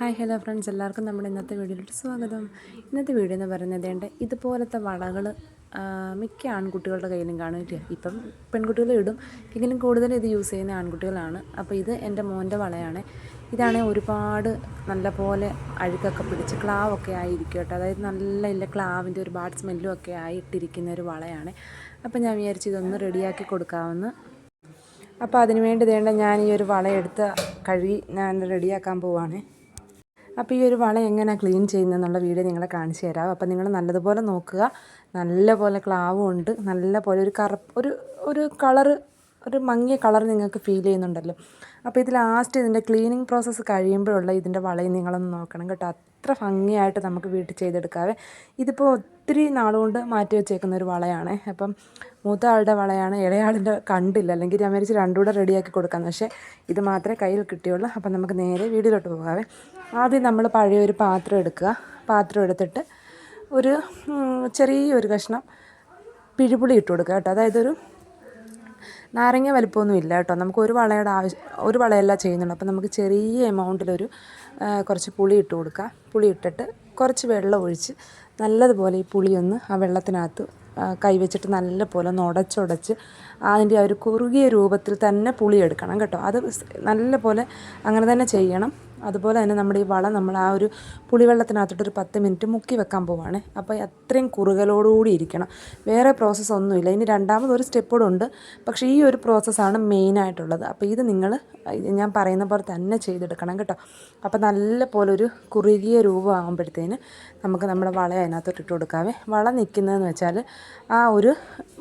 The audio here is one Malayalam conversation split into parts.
Hi hello friends. എല്ലാവർക്കും നമ്മുടെ ഇന്നത്തെ വീഡിയോയിലോട്ട് സ്വാഗതം. ഇന്നത്തെ വീഡിയോ എന്ന് പറയുന്നത് ഏണ്ട ഇതുപോലത്തെ വളകൾ മിക്ക ആൺകുട്ടികളുടെ കയ്യിലും കാണും. ഇല്ലേ? ഇപ്പം പെൺകുട്ടികളും ഇടും. എങ്കിലും കൂടുതൽ ഇത് യൂസ് ചെയ്യുന്ന ആൺകുട്ടികളാണ്. അപ്പോൾ ഇത് എന്റെ മോന്റെ വളയാണ്. ഇതാണ് ഒരുപാട് നല്ല പോലെ അഴുക്കൊക്കെ പിടിച്ച് ക്ലാവൊക്കെ ആയിരിക്കും കേട്ടോ. അതായത് നല്ല ഇല്ല ക്ലാവിന്റെ ഒരു ബാഡ് സ്മെല്ലും ഒക്കെ ആയിട്ടിരിക്കുന്ന ഒരു വളയാണ്. അപ്പോൾ ഞാൻ വിചാരിച്ചു ഇതൊന്ന് റെഡിയാക്കി കൊടുക്കാമെന്ന് അപ്പോൾ അതിന് വേണ്ടി വേണ്ട ഞാൻ ഈ ഒരു വളയെടുത്ത് കഴുകി ഞാൻ റെഡിയാക്കാൻ പോവാണ്. അപ്പോൾ ഈ ഒരു വള എങ്ങനെ ക്ലീൻ ചെയ്യുന്നതെന്നുള്ള വീഡിയോ നിങ്ങളെ കാണിച്ചു തരാം. അപ്പോൾ നിങ്ങൾ നല്ലതുപോലെ നോക്കുക. നല്ലപോലെ ക്ലാവും ഉണ്ട്. നല്ലപോലെ ഒരു കറ ഒരു ഒരു കളറ് ഒരു മങ്ങിയ കളർ നിങ്ങൾക്ക് ഫീൽ ചെയ്യുന്നുണ്ടല്ലോ. അപ്പോൾ ഇത് ലാസ്റ്റ് ഇതിന്റെ ക്ലീനിങ് പ്രോസസ്സ് കഴിയുമ്പോഴുള്ള ഇതിന്റെ വളയും നിങ്ങളൊന്ന് നോക്കണം കേട്ടോ. അത്ര ഭംഗിയായിട്ട് നമുക്ക് വീട്ടിൽ ചെയ്തെടുക്കാവേ. ഇതിപ്പോൾ ഒത്തിരി നാളുകൊണ്ട് മാറ്റി വെച്ചേക്കുന്ന ഒരു വളയാണ്. അപ്പം മൂത്ത ആളുടെ വളയാണ് ഇളയാളിന്റെ കണ്ടില്ല. അല്ലെങ്കിൽ ഞാൻ വിചാരിച്ച് രണ്ടുകൂടെ റെഡിയാക്കി കൊടുക്കാം. പക്ഷേ ഇത് മാത്രമേ കയ്യിൽ കിട്ടിയുള്ളൂ. അപ്പം നമുക്ക് നേരെ വീടിലോട്ട് പോകാവേ. ആദ്യം നമ്മൾ പഴയ ഒരു പാത്രം എടുക്കുക. പാത്രം എടുത്തിട്ട് ഒരു ചെറിയൊരു കഷ്ണം പിഴിപുളി ഇട്ട് കൊടുക്കുക കേട്ടോ. അതായത് ഒരു നാരങ്ങ വലിപ്പമൊന്നും ഇല്ല കേട്ടോ. നമുക്ക് ഒരു വളയുടെ ആവശ്യം ഒരു വളയല്ല ചെയ്യുന്നുള്ളൂ. അപ്പം നമുക്ക് ചെറിയ എമൗണ്ടിലൊരു കുറച്ച് പുളി ഇട്ട് കൊടുക്കുക. പുളി ഇട്ടിട്ട് കുറച്ച് വെള്ളം ഒഴിച്ച് നല്ലതുപോലെ ഈ പുളിയൊന്ന് ആ വെള്ളത്തിനകത്ത് കൈവച്ചിട്ട് നല്ലപോലെ ഒന്ന് ഉടച്ചുടച്ച് അതിന്റെ ആ ഒരു കുറുകിയ രൂപത്തിൽ തന്നെ പുളി എടുക്കണം കേട്ടോ. അത് നല്ലപോലെ അങ്ങനെ തന്നെ ചെയ്യണം. അതുപോലെ തന്നെ നമ്മുടെ ഈ വളം നമ്മൾ ആ ഒരു പുളിവെള്ളത്തിനകത്തോട്ട് ഒരു പത്ത് മിനിറ്റ് മുക്കി വെക്കാൻ പോവാണ്. അപ്പോൾ അത്രയും കുറുകലോടുകൂടി ഇരിക്കണം. വേറെ പ്രോസസ്സ് ഒന്നുമില്ല. ഇനി രണ്ടാമത് ഒരു സ്റ്റെപ്പ് കൂടെ ഉണ്ട്. പക്ഷേ ഈ ഒരു പ്രോസസ്സാണ് മെയിനായിട്ടുള്ളത് അപ്പോൾ ഇത് നിങ്ങൾ ഞാൻ പറയുന്ന പോലെ തന്നെ ചെയ്തെടുക്കണം കേട്ടോ. അപ്പോൾ നല്ല പോലെ ഒരു കുറുകിയ രൂപമാകുമ്പോഴത്തേന് നമുക്ക് നമ്മുടെ വള അതിനകത്തോട്ട് ഇട്ട് കൊടുക്കാവേ. വള നിൽക്കുന്നതെന്ന് വെച്ചാൽ ആ ഒരു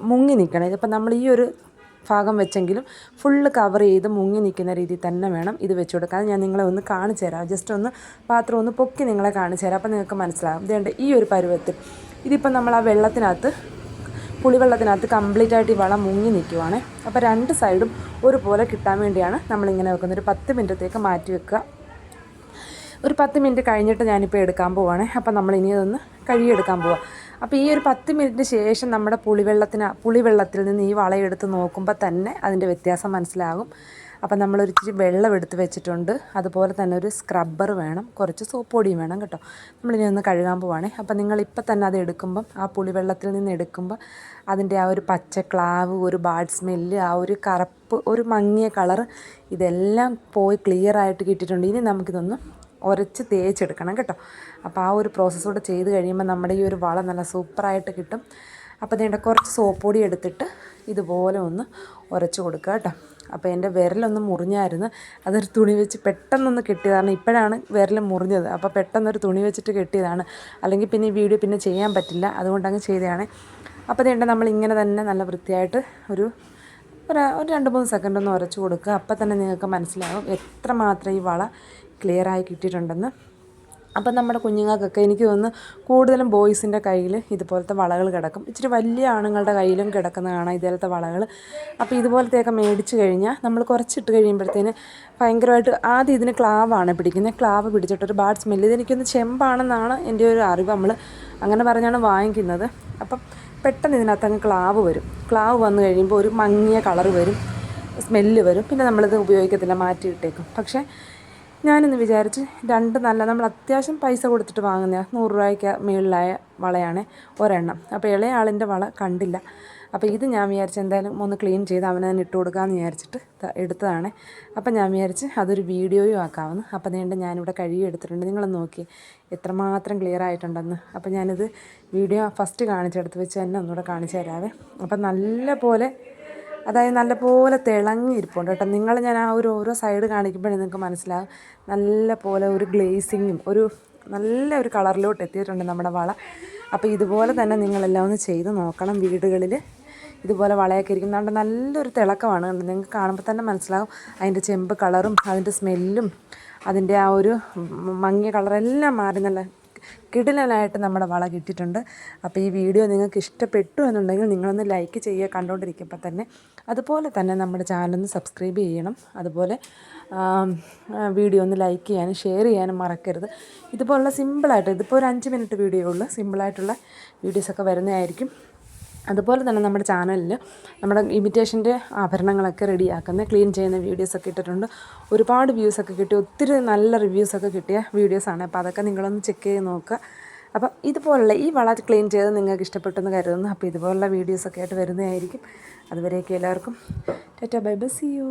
മുങ്ങി നിൽക്കണം. ഇതിപ്പോൾ നമ്മൾ ഈ ഒരു ഭാഗം വെച്ചെങ്കിലും ഫുള്ള് കവർ ചെയ്ത് മുങ്ങി നിൽക്കുന്ന രീതിയിൽ തന്നെ വേണം ഇത് വെച്ച് കൊടുക്കാൻ. ഞാൻ നിങ്ങളെ ഒന്ന് കാണിച്ചു തരാം. ജസ്റ്റ് ഒന്ന് പാത്രം ഒന്ന് പൊക്കി നിങ്ങളെ കാണിച്ചു തരാം. അപ്പോൾ നിങ്ങൾക്ക് മനസ്സിലാകും ഇതേണ്ട ഈ ഒരു പരുവത്തിൽ ഇതിപ്പോൾ നമ്മൾ ആ വെള്ളത്തിനകത്ത് പുളിവെള്ളത്തിനകത്ത് കംപ്ലീറ്റ് ആയിട്ട് ഈ വളം മുങ്ങി നിൽക്കുവാണ്. അപ്പോൾ രണ്ട് സൈഡും ഒരുപോലെ കിട്ടാൻ വേണ്ടിയാണ് നമ്മളിങ്ങനെ വെക്കുന്നത്. ഒരു പത്ത് മിനിറ്റത്തേക്ക് മാറ്റി വെക്കുക. ഒരു പത്ത് മിനിറ്റ് കഴിഞ്ഞിട്ട് ഞാനിപ്പോൾ എടുക്കാൻ പോവാണ്. അപ്പോൾ നമ്മൾ ഇനി അതൊന്ന് കഴുകിയെടുക്കാൻ പോവാം. അപ്പോൾ ഈ ഒരു പത്ത് മിനിറ്റിന് ശേഷം നമ്മുടെ പുളിവെള്ളത്തിന് പുളിവെള്ളത്തിൽ നിന്ന് ഈ വളയെടുത്ത് നോക്കുമ്പോൾ തന്നെ അതിന്റെ വ്യത്യാസം മനസ്സിലാകും. അപ്പം നമ്മൾ ഒരിച്ചിരി വെള്ളം എടുത്ത് വെച്ചിട്ടുണ്ട്. അതുപോലെ തന്നെ ഒരു സ്ക്രബ്ബർ വേണം കുറച്ച് സോപ്പ് പൊടിയും വേണം കേട്ടോ. നമ്മളിനി ഒന്ന് കഴുകാൻ പോവാണേ. അപ്പം നിങ്ങളിപ്പോൾ തന്നെ അത് എടുക്കുമ്പം ആ പുളിവെള്ളത്തിൽ നിന്ന് എടുക്കുമ്പോൾ അതിന്റെ ആ ഒരു പച്ച ക്ലാവ് ഒരു ബാഡ് സ്മെല്ല് ആ ഒരു കറുപ്പ് ഒരു മങ്ങിയ കളർ ഇതെല്ലാം പോയി ക്ലിയർ ആയിട്ട് കിട്ടിയിട്ടുണ്ട്. ഇനി നമുക്കിതൊന്ന് ഉരച്ച് തേച്ചെടുക്കണം കേട്ടോ. അപ്പോൾ ആ ഒരു പ്രോസസ്സ് ചെയ്ത് കഴിയുമ്പോൾ നമ്മുടെ ഈ ഒരു വളം നല്ല സൂപ്പറായിട്ട് കിട്ടും. അപ്പോൾ ഇതിന്റെ കുറച്ച് സോപ്പ് പൊടി എടുത്തിട്ട് ഇതുപോലെ ഒന്ന് ഉരച്ച് കൊടുക്കുക കേട്ടോ. അപ്പോൾ എന്റെ വിരലൊന്ന് മുറിഞ്ഞായിരുന്നു. അതൊരു തുണി വെച്ച് പെട്ടെന്നൊന്ന് കെട്ടിയതാണ്. ഇപ്പോഴാണ് വിരൽ മുറിഞ്ഞത്. അപ്പോൾ പെട്ടെന്നൊരു തുണി വെച്ചിട്ട് കെട്ടിയതാണ്. അല്ലെങ്കിൽ പിന്നെ ഈ വീഡിയോ പിന്നെ ചെയ്യാൻ പറ്റില്ല. അതുകൊണ്ട് അങ്ങ് ചെയ്തതാണ്. അപ്പോൾ അതുകൊണ്ട് നമ്മൾ ഇങ്ങനെ തന്നെ നല്ല വൃത്തിയായിട്ട് ഒരു ഒരു രണ്ട് മൂന്ന് സെക്കൻഡ് ഒന്ന് ഉരച്ച് കൊടുക്കുക. അപ്പം തന്നെ നിങ്ങൾക്ക് മനസ്സിലാകും എത്രമാത്രം ഈ വള ക്ലിയറായി കിട്ടിയിട്ടുണ്ടെന്ന്. അപ്പം നമ്മുടെ കുഞ്ഞുങ്ങൾക്കൊക്കെ എനിക്ക് തോന്നുന്നു കൂടുതലും ബോയ്സിന്റെ കയ്യിൽ ഇതുപോലത്തെ വളകൾ കിടക്കും. ഇച്ചിരി വലിയ ആണുങ്ങളുടെ കയ്യിലും കിടക്കുന്ന കാണാം ഇതുപോലത്തെ വളകൾ. അപ്പോൾ ഇതുപോലത്തെയൊക്കെ മേടിച്ച് കഴിഞ്ഞാൽ നമ്മൾ കുറച്ചിട്ട് കഴിയുമ്പോഴത്തേന് ഭയങ്കരമായിട്ട് ആദ്യം ഇതിന് ക്ലാവാണ് പിടിക്കുന്നത്. ക്ലാവ് പിടിച്ചിട്ടൊരു ബാഡ് സ്മെല്ല്. ഇതെനിക്കൊന്ന് ചെമ്പാണെന്നാണ് എന്റെ ഒരു അറിവ്. നമ്മൾ അങ്ങനെ പറഞ്ഞാണ് വാങ്ങിക്കുന്നത്. അപ്പം പെട്ടെന്ന് ഇതിനകത്ത് അങ്ങ് ക്ലാവ് വരും. ക്ലാവ് വന്നു കഴിയുമ്പോൾ ഒരു മങ്ങിയ കളർ വരും സ്മെല്ല് വരും. പിന്നെ നമ്മളിത് ഉപയോഗിക്കത്തില്ല മാറ്റിയിട്ടേക്കും. പക്ഷേ ഞാനിന്ന് വിചാരിച്ച് രണ്ട് നല്ല നമ്മൾ അത്യാവശ്യം പൈസ കൊടുത്തിട്ട് വാങ്ങുന്ന നൂറ് രൂപയ്ക്ക് മുകളിലായ വളയാണ് ഒരെണ്ണം. അപ്പോൾ ഇളയ ആളിന്റെ വള കണ്ടില്ല. അപ്പോൾ ഇത് ഞാൻ വിചാരിച്ച് എന്തായാലും ഒന്ന് ക്ലീൻ ചെയ്ത് അവനെ തന്നെ ഇട്ട് കൊടുക്കാമെന്ന് വിചാരിച്ചിട്ട് എടുത്തതാണ്. അപ്പോൾ ഞാൻ വിചാരിച്ച് അതൊരു വീഡിയോയും ആക്കാമെന്ന് അപ്പോൾ നീണ്ട ഞാനിവിടെ കഴുകി എടുത്തിട്ടുണ്ട്. നിങ്ങളൊന്ന് നോക്കി എത്രമാത്രം ക്ലിയർ ആയിട്ടുണ്ടെന്ന്. അപ്പോൾ ഞാനിത് വീഡിയോ ഫസ്റ്റ് കാണിച്ചെടുത്ത് വെച്ച് തന്നെ ഒന്നുകൂടെ കാണിച്ചു തരാവേ. അപ്പം നല്ല പോലെ അതായത് നല്ലപോലെ തിളങ്ങിയിരിപ്പുണ്ട് കേട്ടോ. നിങ്ങൾ ഞാൻ ആ ഒരു ഓരോ സൈഡ് കാണിക്കുമ്പോഴേ നിങ്ങൾക്ക് മനസ്സിലാകും നല്ല പോലെ ഒരു ഗ്ലേസിങ്ങും ഒരു നല്ല ഒരു കളറിലോട്ട് എത്തിയിട്ടുണ്ട് നമ്മുടെ വള. അപ്പോൾ ഇതുപോലെ തന്നെ നിങ്ങളെല്ലാം ഒന്ന് ചെയ്ത് നോക്കണം വീടുകളിൽ ഇതുപോലെ വളയൊക്കെ ഇരിക്കുന്നുണ്ട് നല്ലൊരു തിളക്കമാണ് നിങ്ങൾക്ക് കാണുമ്പോൾ തന്നെ മനസ്സിലാവും. അതിന്റെ ചെമ്പ് കളറും അതിന്റെ സ്മെല്ലും അതിന്റെ ആ ഒരു മങ്ങിയ കളറെല്ലാം മാറി നല്ല കിടിലനായിട്ട് നമ്മുടെ വള കിട്ടിയിട്ടുണ്ട്. അപ്പോൾ ഈ വീഡിയോ നിങ്ങൾക്ക് ഇഷ്ടപ്പെട്ടു എന്നുണ്ടെങ്കിൽ നിങ്ങളൊന്ന് ലൈക്ക് ചെയ്യുക കണ്ടുകൊണ്ടിരിക്കുമ്പോൾ തന്നെ അതുപോലെ തന്നെ നമ്മുടെ ചാനലൊന്ന് സബ്സ്ക്രൈബ് ചെയ്യണം. അതുപോലെ വീഡിയോ ഒന്ന് ലൈക്ക് ചെയ്യാനും ഷെയർ ചെയ്യാനും മറക്കരുത്. ഇതുപോലുള്ള സിമ്പിളായിട്ട് ഇതിപ്പോൾ ഒരു അഞ്ച് മിനിറ്റ് വീഡിയോ ഉള്ളൂ. സിമ്പിളായിട്ടുള്ള വീഡിയോസൊക്കെ വരുന്നതായിരിക്കും. അതുപോലെ തന്നെ നമ്മുടെ ചാനലിൽ നമ്മുടെ ഇമിറ്റേഷന്റെ ആഭരണങ്ങളൊക്കെ റെഡിയാക്കുന്ന ക്ലീൻ ചെയ്യുന്ന വീഡിയോസൊക്കെ ഇട്ടിട്ടുണ്ട്. ഒരുപാട് വ്യൂസൊക്കെ കിട്ടി. ഒത്തിരി നല്ല റിവ്യൂസൊക്കെ കിട്ടിയ വീഡിയോസാണ് അപ്പോൾ അതൊക്കെ നിങ്ങളൊന്ന് ചെക്ക് ചെയ്ത് നോക്കുക. അപ്പം ഇതുപോലുള്ള ഈ വള ക്ലീൻ ചെയ്ത് നിങ്ങൾക്ക് ഇഷ്ടപ്പെട്ടെന്ന് കരുതുന്നു. അപ്പോൾ ഇതുപോലുള്ള വീഡിയോസൊക്കെ ആയിട്ട് വരുന്നതായിരിക്കും. അതുവരെയൊക്കെ എല്ലാവർക്കും. Tata bye bye U